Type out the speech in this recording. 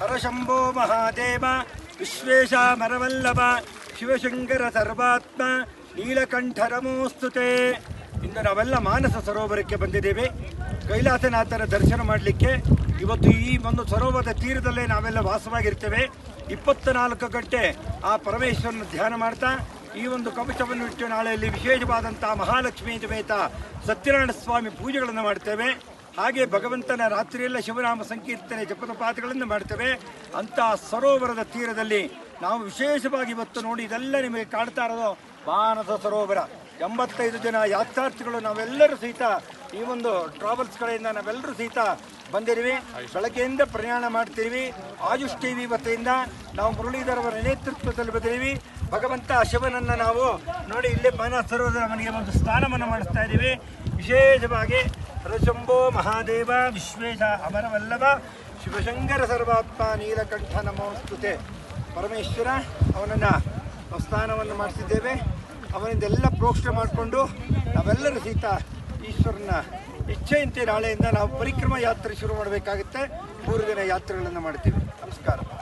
ಹರಶಂಭೋ ಮಹಾದೇವ ವಿಶ್ವೇಶ ಮರವಲ್ಲಭ ಶಿವಶಂಕರ ಸರ್ವಾತ್ಮ ನೀಲಕಂಠರಮೋಸ್ತುತೆ ಇಂದು ನಾವೆಲ್ಲ ಮಾನಸ ಸರೋವರಕ್ಕೆ ಬಂದಿದ್ದೇವೆ. ಕೈಲಾಸನಾಥನ ದರ್ಶನ ಮಾಡಲಿಕ್ಕೆ ಇವತ್ತು ಈ ಒಂದು ಸರೋವರದ ತೀರದಲ್ಲೇ ನಾವೆಲ್ಲ ವಾಸವಾಗಿರ್ತೇವೆ. ಇಪ್ಪತ್ತ ನಾಲ್ಕು ಗಂಟೆ ಆ ಪರಮೇಶ್ವರನ ಧ್ಯಾನ ಮಾಡ್ತಾ, ಈ ಒಂದು ಕವಚವನ್ನು ಇಟ್ಟು ನಾಳೆಯಲ್ಲಿ ವಿಶೇಷವಾದಂಥ ಮಹಾಲಕ್ಷ್ಮೀ ಸಮೇತ ಸತ್ಯನಾರಾಯಣ ಸ್ವಾಮಿ ಪೂಜೆಗಳನ್ನು ಮಾಡ್ತೇವೆ. ಹಾಗೆ ಭಗವಂತನ ರಾತ್ರಿಯೆಲ್ಲ ಶಿವನಾಮ ಸಂಕೀರ್ತನೆ ಜಪದ ಪಾಠಗಳನ್ನು ಮಾಡ್ತೇವೆ. ಅಂತಹ ಸರೋವರದ ತೀರದಲ್ಲಿ ನಾವು ವಿಶೇಷವಾಗಿ ಇವತ್ತು ನೋಡಿ ಇದೆಲ್ಲ ನಿಮಗೆ ಕಾಣ್ತಾ ಇರೋದು ಮಾನಸ ಸರೋವರ. ಎಂಬತ್ತೈದು ಜನ ಯಾತ್ರಾರ್ಥಿಗಳು ನಾವೆಲ್ಲರೂ ಸಹಿತ ಈ ಒಂದು ಟ್ರಾವೆಲ್ಸ್ ಕಡೆಯಿಂದ ನಾವೆಲ್ಲರೂ ಸಹಿತ ಬಂದಿರುವೆ ಬೆಳಗ್ಗೆಯಿಂದ ಪ್ರಯಾಣ ಮಾಡ್ತೀವಿ ಆಯುಷ್ ಟಿವಿ ವತಿಯಿಂದ ನಾವು ಮುರಳೀಧರ್ ಅವರ ನೇತೃತ್ವದಲ್ಲಿ ಬಂದಿದ್ದೀವಿ. ಭಗವಂತ ಶಿವನನ್ನ ನಾವು ನೋಡಿ ಇಲ್ಲೇ ಮಾನಸ ಸರೋವರ ಮನೆಗೆ ಒಂದು ಸ್ನಾನವನ್ನು ಮಾಡಿಸ್ತಾ ಇದ್ದೀವಿ. ವಿಶೇಷವಾಗಿ ಹರಶಂಭೋ ಮಹಾದೇವ, ವಿಶ್ವೇಶ ಅಮರವಲ್ಲಭ, ಶಿವಶಂಕರ ಸರ್ವಾತ್ಮ ನೀಲಕಂಠ ನಮೋಸ್ತುತೆ. ಪರಮೇಶ್ವರ, ಅವನನ್ನು ಪ್ರಸ್ಥಾನವನ್ನು ಮಾಡಿಸಿದ್ದೇವೆ. ಅವನಿಂದೆಲ್ಲ ಪ್ರೋಕ್ಷಣೆ ಮಾಡಿಕೊಂಡು ನಾವೆಲ್ಲರೂ ಸಹಿತ ಈಶ್ವರನ ಇಚ್ಛೆಯಂತೆ ನಾಳೆಯಿಂದ ನಾವು ಪರಿಕ್ರಮ ಯಾತ್ರೆ ಶುರು ಮಾಡಬೇಕಾಗುತ್ತೆ. ಮೂರು ದಿನ ಯಾತ್ರೆಗಳನ್ನು ಮಾಡ್ತೀವಿ. ನಮಸ್ಕಾರ.